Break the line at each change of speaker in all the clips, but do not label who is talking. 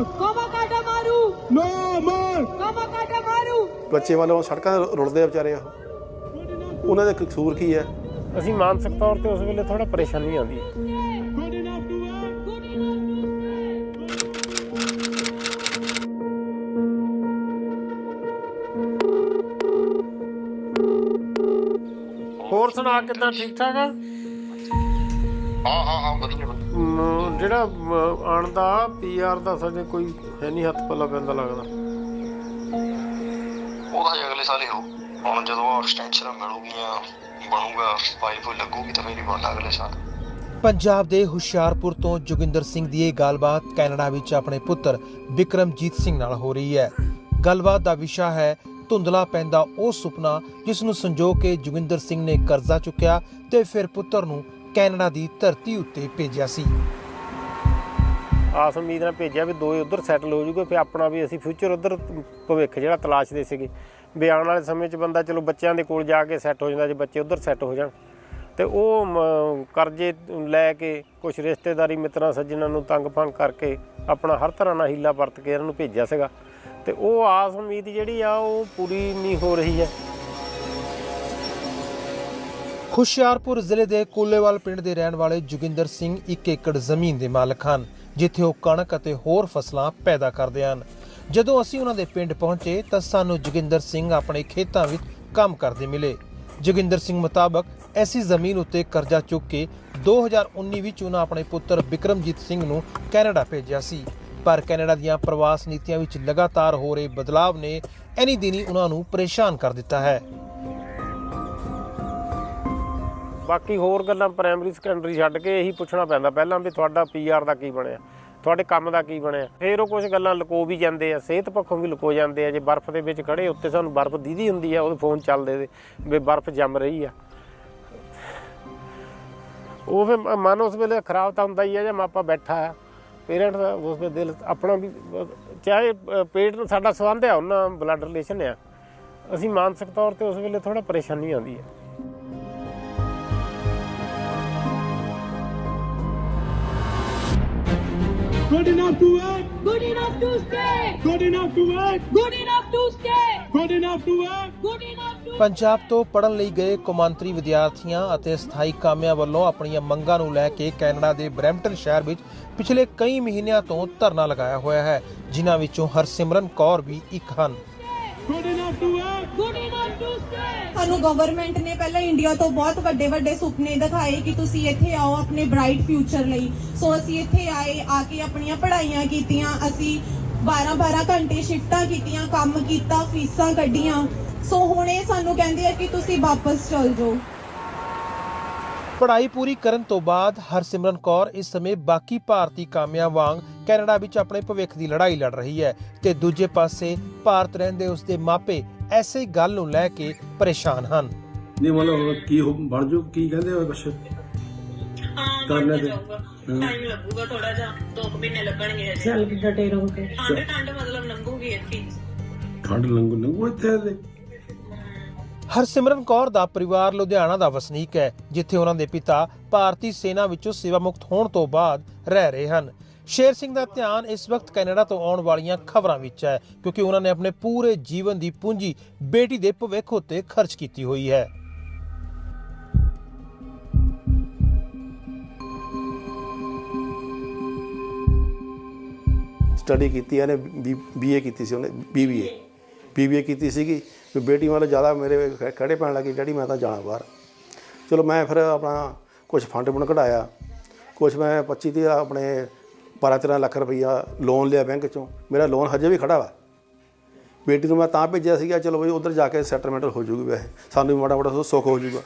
maru!
ਬੱਚੇ ਵੱਲੋਂ ਸੜਕਾਂ ਤੇ ਰੁਲਦੇ ਆ ਵਿਚਾਰੇ ਉਹ ਉਹਨਾਂ ਦਾ ਕਸੂਰ ਕੀ ਹੈ
ਅਸੀਂ ਮਾਨਸਿਕ ਤੌਰ ਤੇ ਉਸ ਵੇਲੇ ਥੋੜਾ ਪਰੇਸ਼ਾਨੀ ਆਉਂਦੀ ਹੈ! ਹੋਰ ਸੁਣਾ ਕਿਦਾਂ ਠੀਕ ਠਾਕ ਆ
ਹਾਂ ਹਾਂ ਹਾਂ ਵਧੀਆ ਵਧੀਆ।
ਮ, ਜਿਹੜਾ ਮ, ਆਉਣ ਦਾ ਪੀਆਰ ਦਾ ਸਾਡੇ ਕੋਈ ਹੈ ਨਹੀਂ ਹੱਥ ਪੱਲਾ ਪੈਂਦਾ ਲੱਗਦਾ।
ਉਹਦਾ ਹਜੇ ਅਗਲੇ ਸਾਲ ਹੀ ਹੋ। ਹੁਣ ਜਦੋਂ ਐਕਸਟੈਂਸ਼ਨ ਮਿਲੂਗੀਆਂ ਬਣੂਗਾ ਪਾਈਪ ਲੱਗੂਗੀ ਤਾਂ ਫੇਰ ਹੀ ਬਣਨਾ ਅਗਲੇ ਸਾਲ।
ਪੰਜਾਬ ਦੇ ਹੁਸ਼ਿਆਰਪੁਰ ਤੋਂ ਜੋਗਿੰਦਰ ਸਿੰਘ ਦੀ ਇਹ ਗੱਲਬਾਤ ਕੈਨੇਡਾ ਵਿੱਚ ਆਪਣੇ ਪੁੱਤਰ ਵਿਕਰਮਜੀਤ ਸਿੰਘ ਨਾਲ ਹੋ ਰਹੀ ਹੈ। ਗੱਲਬਾਤ ਦਾ ਵਿਸ਼ਾ ਹੈ ਧੁੰਦਲਾ ਪੈਂਦਾ ਉਹ ਸੁਪਨਾ ਜਿਸ ਨੂੰ ਸੰਜੋ ਕੇ ਜੋਗਿੰਦਰ ਸਿੰਘ ਨੇ ਕਰਜ਼ਾ ਚੁੱਕਿਆ ਤੇ ਫਿਰ ਪੁੱਤਰ ਨੂੰ ਕੈਨੇਡਾ ਦੀ ਧਰਤੀ ਉੱਤੇ ਭੇਜਿਆ ਸੀ।
ਆਸ ਉਮੀਦ ਨਾਲ ਭੇਜਿਆ ਵੀ ਦੋਏ ਉਧਰ ਸੈਟਲ ਹੋ ਜੂਗੇ ਫਿਰ ਆਪਣਾ ਵੀ ਅਸੀਂ ਫਿਊਚਰ ਉਧਰ ਭਵਿੱਖ ਜਿਹੜਾ ਤਲਾਸ਼ਦੇ ਸੀਗੇ। ਵੀ ਆਉਣ ਵਾਲੇ ਸਮੇਂ 'ਚ ਬੰਦਾ ਚਲੋ ਬੱਚਿਆਂ ਦੇ ਕੋਲ ਜਾ ਕੇ ਸੈੱਟ ਹੋ ਜਾਂਦਾ ਜੇ ਬੱਚੇ ਉਧਰ ਸੈੱਟ ਹੋ ਜਾਣ। ਤੇ ਉਹ ਮ, ਕਰਜ਼ੇ ਲੈ ਕੇ ਕੁਝ ਰਿਸ਼ਤੇਦਾਰੀ ਮਿੱਤਰਾਂ ਸੱਜਣਾਂ ਨੂੰ ਤੰਗ ਭੰਗ ਕਰਕੇ ਆਪਣਾ ਹਰ ਤਰ੍ਹਾਂ ਨਾਲ ਹੀਲਾ ਵਰਤ ਕੇ ਇਹਨਾਂ ਨੂੰ ਭੇਜਿਆ ਸੀਗਾ। ਤੇ ਉਹ ਆਸ ਉਮੀਦ ਜਿਹੜੀ ਆ ਉਹ ਪੂਰੀ ਨਹੀਂ ਹੋ ਰਹੀ ਹੈ।
ਹੁਸ਼ਿਆਰਪੁਰ ਜ਼ਿਲ੍ਹੇ ਦੇ ਕੋਲੇਵਾਲ ਪਿੰਡ ਦੇ ਰਹਿਣ ਵਾਲੇ ਜੋਗਿੰਦਰ ਸਿੰਘ 1 ਏਕੜ ਜ਼ਮੀਨ ਦੇ ਮਾਲਕ ਹਨ, ਜਿੱਥੇ ਉਹ ਕਣਕ ਅਤੇ ਹੋਰ ਫਸਲਾਂ ਪੈਦਾ ਕਰਦੇ ਹਨ। ਜਦੋਂ ਅਸੀਂ ਉਹਨਾਂ ਦੇ ਪਿੰਡ ਪਹੁੰਚੇ ਤਾਂ ਸਾਨੂੰ ਜੋਗਿੰਦਰ ਸਿੰਘ ਆਪਣੇ ਖੇਤਾਂ ਵਿੱਚ ਕੰਮ ਕਰਦੇ ਮਿਲੇ। ਜੋਗਿੰਦਰ ਸਿੰਘ ਮੁਤਾਬਕ ਐਸੀ ਜ਼ਮੀਨ ਉੱਤੇ ਕਰਜ਼ਾ ਚੁੱਕ ਕੇ 2019 ਵਿੱਚ ਉਹਨਾਂ ਆਪਣੇ ਪੁੱਤਰ ਵਿਕਰਮਜੀਤ ਸਿੰਘ ਨੂੰ ਕੈਨੇਡਾ ਭੇਜਿਆ ਸੀ। ਪਰ ਕੈਨੇਡਾ ਦੀਆਂ ਪ੍ਰਵਾਸ ਨੀਤੀਆਂ ਵਿੱਚ ਲਗਾਤਾਰ ਹੋ ਰਹੇ ਬਦਲਾਵ ਨੇ ਐਨੀ ਦਿਨੀ ਉਹਨਾਂ ਨੂੰ ਪਰੇਸ਼ਾਨ ਕਰ ਦਿੱਤਾ ਹੈ।
ਬਾਕੀ ਹੋਰ ਗੱਲਾਂ ਪ੍ਰਾਇਮਰੀ ਸੈਕੰਡਰੀ ਛੱਡ ਕੇ ਇਹੀ ਪੁੱਛਣਾ ਪੈਂਦਾ ਪਹਿਲਾਂ ਵੀ ਤੁਹਾਡਾ ਪੀਆਰ ਦਾ ਕੀ ਬਣਿਆ, ਤੁਹਾਡੇ ਕੰਮ ਦਾ ਕੀ ਬਣਿਆ, ਫਿਰ ਉਹ ਕੁਝ ਗੱਲਾਂ ਲੁਕੋ ਵੀ ਜਾਂਦੇ ਆ, ਸਿਹਤ ਪੱਖੋਂ ਵੀ ਲੁਕੋ ਜਾਂਦੇ ਆ, ਜੇ ਬਰਫ਼ ਦੇ ਵਿੱਚ ਖੜੇ ਉੱਤੇ ਸਾਨੂੰ ਬਰਫ਼ ਦੀਦੀ ਹੁੰਦੀ ਆ, ਉਹਦੇ ਫੋਨ ਚੱਲਦੇ ਦੇ, ਵੀ ਬਰਫ਼ ਜੰਮ ਰਹੀ ਆ। ਉਹ ਫਿਰ ਮਨ ਉਸ ਵੇਲੇ ਖਰਾਬ ਤਾਂ ਹੁੰਦਾ ਹੀ ਆ, ਜੇ ਮਾਪਾ ਬੈਠਾ ਆ ਪੇਰੈਂਟ ਦਾ ਉਸ ਵੇਲੇ ਦਿਲ ਆਪਣਾ ਵੀ, ਚਾਹੇ ਪੇਟ ਨਾਲ ਸਾਡਾ ਸੰਬੰਧ ਆ, ਉਹਨਾਂ ਬਲੱਡ ਰਿਲੇਸ਼ਨ ਆ, ਅਸੀਂ ਮਾਨਸਿਕ ਤੌਰ ਤੇ ਉਸ ਵੇਲੇ ਥੋੜਾ ਪਰੇਸ਼ਾਨੀ ਆਉਂਦੀ ਹੈ
Good enough to work!
Good enough to stay!
Good enough to work!
Good enough to stay!
Good enough to work!
Good enough to
Punjab ਤੋਂ ਪੜਨ ਲਈ ਗਏ ਕੌਮਾਂਤਰੀ ਵਿਦਿਆਰਥੀਆਂ ਅਤੇ ਸਥਾਈ ਕਾਮਿਆਂ ਵੱਲੋਂ ਆਪਣੀਆਂ ਮੰਗਾਂ ਨੂੰ ਲੈ ਕੇ ਕੈਨੇਡਾ ਦੇ ਬਰੈਂਪਟਨ ਸ਼ਹਿਰ ਵਿੱਚ ਪਿਛਲੇ ਕਈ ਮਹੀਨਿਆਂ ਤੋਂ ਧਰਨਾ ਲਗਾਇਆ ਹੋਇਆ ਹੈ ਜਿਨ੍ਹਾਂ ਵਿੱਚੋਂ ਹਰਸਿਮਰਨ ਕੌਰ ਵੀ ਇੱਕ ਹਨ
Good enough to work!
Good enough to stay!
ਸਾਨੂੰ ਗਵਰਨਮੈਂਟ ਨੇ ਪਹਿਲਾਂ ਇੰਡੀਆ ਤੋਂ ਬਹੁਤ ਵੱਡੇ ਵੱਡੇ ਸੁਪਨੇ ਦਿਖਾਏ ਕਿ ਤੁਸੀਂ ਇੱਥੇ ਆਓ ਆਪਣੇ ਬ੍ਰਾਈਟ ਫਿਊਚਰ ਲਈ। ਸੋ ਅਸੀਂ ਇੱਥੇ ਆਏ, ਆ ਕੇ ਆਪਣੀਆਂ ਪੜ੍ਹਾਈਆਂ ਕੀਤੀਆਂ, ਅਸੀਂ 12-12 ਘੰਟੇ ਸ਼ਿਫਟਾਂ ਕੀਤੀਆਂ, ਕੰਮ ਕੀਤਾ, ਫੀਸਾਂ ਕੱਢੀਆਂ। ਸੋ ਹੁਣ ਇਹ ਸਾਨੂੰ ਕਹਿੰਦੇ ਆ ਕਿ ਤੁਸੀਂ ਵਾਪਸ ਚਲ ਜਾਓ।
ਪੜ੍ਹਾਈ ਪੂਰੀ ਕਰਨ ਤੋਂ ਬਾਅਦ ਹਰਸਿਮਰਨ ਕੌਰ ਇਸ ਸਮੇਂ ਬਾਕੀ ਭਾਰਤੀ ਕਾਮਿਆਂ ਵਾਂਗ ਕੈਨੇਡਾ ਵਿੱਚ ਆਪਣੇ ਭਵਿੱਖ ਦੀ ਲੜਾਈ ਲੜ ਰਹੀ ਹੈ ਤੇ ਦੂਜੇ ਪਾਸੇ ਭਾਰਤ ਰਹਿੰਦੇ ਉਸ ਦੇ ਮਾਪੇ ਐਸੇ ਗੱਲ ਨੂੰ ਲੈ ਕੇ ਪਰੇਸ਼ਾਨ ਹਨ।
ਨਹੀਂ ਮਤਲਬ ਕੀ ਹੋ- ਬਣ ਜੂ? ਕੀ ਕਹਿੰਦੇ ਹੋ ਕੁਛ?
ਹਾਂ
ਤੇ-
ਜਾਊਗਾ।
ਹਾਂ।
ਟਾਈਮ ਲੱਗੂਗਾ ਥੋੜਾ ਜਿਹਾ 2 ਮਹੀਨੇ ਲੱਗਣਗੇ ਹਜੇ। ਚੱਲ ਡਟੇ ਰਹੋਗੇ ਠੰਡ ਠੰਡ ਮਤਲਬ ਲੰਘੂਗੀ ਇੱਥੇ
ਠੰਡ ਲੰਗੂ ਲੰਗੂ ਇੱਥੇ ਦੇ
ਹਰਸਿਮਰਨ ਕੌਰ ਦਾ ਪਰਿਵਾਰ ਲੁਧਿਆਣਾ ਦਾ ਵਸਨੀਕ ਹੈ ਜਿੱਥੇ ਉਹਨਾਂ ਦੇ ਪਿਤਾ ਭਾਰਤੀ ਸੈਨਾ ਵਿੱਚੋਂ ਸੇਵਾ ਮੁਕਤ ਹੋਣ ਤੋਂ ਬਾਅਦ ਰਹਿ ਰਹੇ ਹਨ। ਸ਼ੇਰ ਸਿੰਘ ਦਾ ਧਿਆਨ ਇਸ ਵਕਤ ਕੈਨੇਡਾ ਤੋਂ ਆਉਣ ਵਾਲੀਆਂ ਖਬਰਾਂ ਵਿੱਚ ਹੈ, ਕਿਉਂਕਿ ਉਹਨਾਂ ਨੇ ਆਪਣੇ ਪੂਰੇ ਜੀਵਨ ਦੀ ਪੂੰਜੀ ਬੇਟੀ ਦੇ ਭਵਿੱਖ ਉੱਤੇ ਖਰਚ ਕੀਤੀ ਹੋਈ ਹੈ।
ਸਟੱਡੀ ਕੀਤੀ ਇਹਨੇ ਬੀਏ ਕੀਤੀ ਸੀ ਉਹਨੇ ਬੀਬੀਏ ਬੀਬੀਏ ਕੀਤੀ ਸੀਗੀ ਵੀ ਬੇਟੀ ਮਤਲਬ ਜ਼ਿਆਦਾ ਮੇਰੇ ਖ- ਖੜੇ ਪੈਣ ਲੱਗੀ, ਡੈਡੀ ਮੈਂ ਤਾਂ ਜਾਣਾ ਬਾਹਰ। ਚਲੋ ਮੈਂ ਫਿਰ ਆਪਣਾ ਕੁਝ ਫੰਡ ਬਣ ਕਢਾਇਆ। ਕੁਝ ਮੈਂ 25 ਤੇ ਆਪਣੇ 12 13 ਲੱਖ ਰੁਪਈਆ ਲੋਨ ਲਿਆ ਬੈਂਕ ਚੋਂ। ਮੇਰਾ ਲੋਨ ਹਜੇ ਵੀ ਖੜਾ ਵਾ। ਬੇਟੀ ਨੂੰ ਮੈਂ ਤਾਂ ਭੇਜਿਆ ਸੀਗਾ, ਚਲੋ ਬਈ ਉਧਰ ਜਾ ਕੇ ਸੈਟਲਮੈਂਟ ਹੋ ਜੂਗੀ ਵੈਸੇ। ਸਾਨੂੰ ਵੀ ਮਾੜਾ ਮੋਟਾ ਸੁੱਖ ਹੋ ਜੂਗਾ।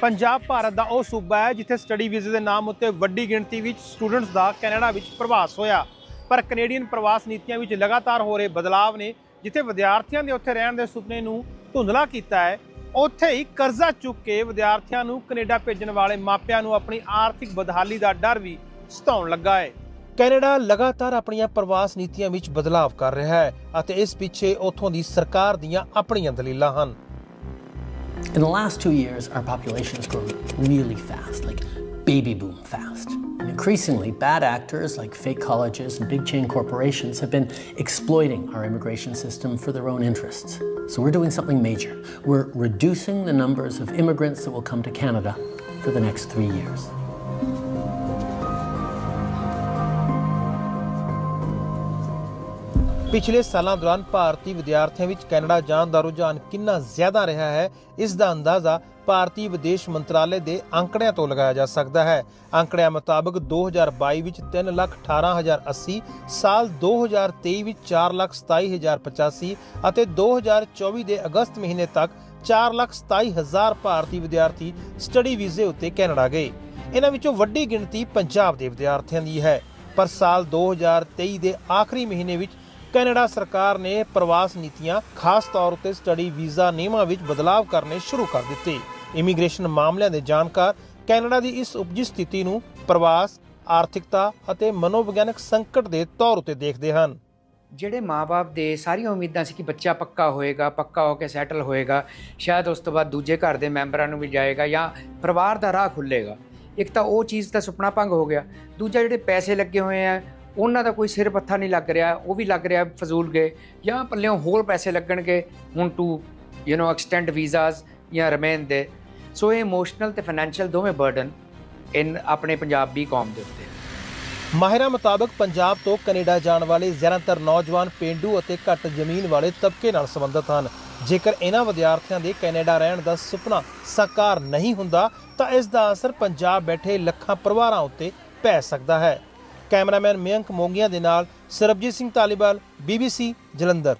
ਪੰਜਾਬ ਭਾਰਤ ਦਾ ਉਹ ਸੂਬਾ ਹੈ ਜਿੱਥੇ ਸਟੱਡੀ ਵੀਜ਼ੇ ਦੇ ਨਾਮ ਉੱਤੇ ਵੱਡੀ ਗਿਣਤੀ ਵਿੱਚ ਸਟੂਡੈਂਟਸ ਦਾ ਕੈਨੇਡਾ ਵਿੱਚ ਪ੍ਰਵਾਸ ਹੋਇਆ। ਪਰ ਕੈਨੇਡੀਅਨ ਪ੍ਰਵਾਸ ਨੀਤੀਆਂ ਵਿੱਚ ਲਗਾਤਾਰ ਹੋ ਰਹੇ ਬਦਲਾਅ ਨੇ, ਜਿੱਥੇ ਵਿਦਿਆਰਥੀਆਂ ਦੇ ਉੱਥੇ ਰਹਿਣ ਦੇ ਸੁਪਨੇ ਨੂੰ ਧੁੰਦਲਾ ਕੀਤਾ ਹੈ ਉੱਥੇ ਹੀ ਕਰਜ਼ਾ ਚੁੱਕ ਕੇ ਵਿਦਿਆਰਥੀਆਂ ਨੂੰ ਕੈਨੇਡਾ ਭੇਜਣ ਵਾਲੇ ਮਾਪਿਆਂ ਨੂੰ ਆਪਣੀ ਆਰਥਿਕ ਬਦਹਾਲੀ ਦਾ ਡਰ ਵੀ ਸਤਾਉਣ ਲੱਗਾ ਹੈ ਕੈਨੇਡਾ ਲਗਾਤਾਰ ਆਪਣੀਆਂ ਪ੍ਰਵਾਸ ਨੀਤੀਆਂ ਵਿੱਚ ਬਦਲਾਅ ਕਰ ਰਿਹਾ ਹੈ ਅਤੇ ਇਸ ਪਿੱਛੇ ਉੱਥੋਂ ਦੀ ਸਰਕਾਰ ਦੀਆਂ ਆਪਣੀਆਂ ਦਲੀਲਾਂ ਹਨ
In the last two years, our population has grown really fast, like baby boom fast. Increasingly, bad actors like fake colleges and big chain corporations have been exploiting our immigration system for their own interests. So we're doing something major. We're reducing the numbers of immigrants that will come to Canada for the next three years.
ਪਿਛਲੇ ਸਾਲਾਂ ਦੌਰਾਨ ਭਾਰਤੀ ਵਿਦਿਆਰਥੀਆਂ ਵਿੱਚ Canada ਜਾਣ ਦਾ ਰੁਝਾਨ ਕਿੰਨਾ ਜ਼ਿਆਦਾ ਰਿਹਾ ਹੈ, ਇਸ ਦਾ ਅੰਦਾਜ਼ਾ ਭਾਰਤੀ ਵਿਦੇਸ਼ ਮੰਤਰਾਲੇ ਦੇ ਅੰਕੜਿਆਂ ਤੋਂ ਲਗਾਇਆ ਜਾ ਸਕਦਾ ਹੈ। ਅੰਕੜਿਆਂ ਮੁਤਾਬਕ 2022 ਵਿੱਚ 318080 ਸਾਲ 2023 ਵਿੱਚ 427085 ਅਤੇ 2024 ਦੇ ਅਗਸਤ ਮਹੀਨੇ ਤੱਕ 427000 ਭਾਰਤੀ ਵਿਦਿਆਰਥੀ ਸਟੱਡੀ ਵੀਜ਼ੇ ਉੱਤੇ ਕੈਨੇਡਾ ਗਏ। ਇਹਨਾਂ ਵਿੱਚੋਂ ਵੱਡੀ ਗਿਣਤੀ ਪੰਜਾਬ ਦੇ ਵਿਦਿਆਰਥੀਆਂ ਦੀ ਹੈ। ਪਰ ਸਾਲ 2023 ਦੇ ਆਖਰੀ ਮਹੀਨੇ ਵਿੱਚ ਕੈਨੇਡਾ ਸਰਕਾਰ ਨੇ ਪ੍ਰਵਾਸ ਨੀਤੀਆਂ, ਖਾਸ ਤੌਰ ਉੱਤੇ ਸਟੱਡੀ ਵੀਜ਼ਾ ਨਿਯਮਾਂ ਵਿੱਚ ਬਦਲਾਅ ਕਰਨੇ ਸ਼ੁਰੂ ਕਰ ਦਿੱਤੇ। ਇਮੀਗ੍ਰੇਸ਼ਨ ਮਾਮਲਿਆਂ ਦੇ ਜਾਣਕਾਰ, ਕੈਨੇਡਾ ਦੀ ਇਸ ਉਪਜੀ ਸਥਿਤੀ ਨੂੰ ਪ੍ਰਵਾਸ, ਆਰਥਿਕਤਾ ਅਤੇ ਮਨੋਵਿਗਿਆਨਕ ਸੰਕਟ ਦੇ ਤੌਰ ਉੱਤੇ ਦੇਖਦੇ ਹਨ।
ਜਿਹੜੇ ਮਾਪੇ ਦੇ ਸਾਰੀਆਂ ਉਮੀਦਾਂ ਸੀ ਕਿ ਬੱਚਾ ਪੱਕਾ ਹੋਏਗਾ, ਪੱਕਾ ਹੋ ਕੇ ਸੈਟਲ ਹੋਏਗਾ, ਸ਼ਾਇਦ ਉਸ ਤੋਂ ਬਾਅਦ ਦੂਜੇ ਘਰ ਦੇ ਮੈਂਬਰਾਂ ਨੂੰ ਵੀ ਜਾਏਗਾ ਜਾਂ ਪਰਿਵਾਰ ਦਾ ਰਾਹ ਖੁੱਲੇਗਾ। ਇੱਕ ਤਾਂ ਉਹ ਚੀਜ਼ ਦਾ ਸੁਪਨਾ ਭੰਗ ਹੋ ਗਿਆ। ਦੂਜਾ ਜਿਹੜੇ ਪੈਸੇ ਲੱਗੇ ਹੋਏ ਆ ਉਹਨਾਂ ਦਾ ਕੋਈ ਸਿਰ ਪੱਥਾ ਨਹੀਂ ਲੱਗ ਰਿਹਾ, ਉਹ ਵੀ ਲੱਗ ਰਿਹਾ ਫਜ਼ੂਲ ਗਏ ਜਾਂ ਪੱਲਿਓਂ ਹੋਰ ਪੈਸੇ ਲੱਗਣਗੇ, ਹੁਣ to you know extend visas ਜਾਂ ਰਿਮੇਨ ਦੇ। ਸੋ ਇਹ ਇਮੋਸ਼ਨਲ ਤੇ ਫਾਈਨੈਂਸ਼ੀਅਲ ਦੋਵੇਂ ਬਰਡਨ ਇਨ ਆਪਣੇ ਪੰਜਾਬੀ ਕੌਮ ਦੇ ਉੱਤੇ।
ਮਾਹਿਰਾਂ ਮੁਤਾਬਕ ਪੰਜਾਬ ਤੋਂ ਕੈਨੇਡਾ ਜਾਣ ਵਾਲੇ ਜ਼ਿਆਦਾਤਰ ਨੌਜਵਾਨ ਪਿੰਡੂ ਅਤੇ ਘੱਟ ਜ਼ਮੀਨ ਵਾਲੇ ਤਬਕੇ ਨਾਲ ਸੰਬੰਧਿਤ ਹਨ। ਜੇਕਰ ਇਹਨਾਂ ਵਿਦਿਆਰਥੀਆਂ ਦੇ ਕੈਨੇਡਾ ਰਹਿਣ ਦਾ ਸੁਪਨਾ ਸਾਕਾਰ ਨਹੀਂ ਹੁੰਦਾ, ਤਾਂ ਇਸ ਦਾ ਅਸਰ ਪੰਜਾਬ ਬੈਠੇ ਲੱਖਾਂ ਪਰਿਵਾਰਾਂ ਉੱਤੇ ਪੈ ਸਕਦਾ ਹੈ। ਕੈਮਰਾਮੈਨ ਮਯੰਕ ਮੋਂਗੀਆਂ ਦੇ ਨਾਲ ਸਰਬਜੀਤ ਸਿੰਘ ਤਾਲੀਵਾਲ BBC ਜਲੰਧਰ।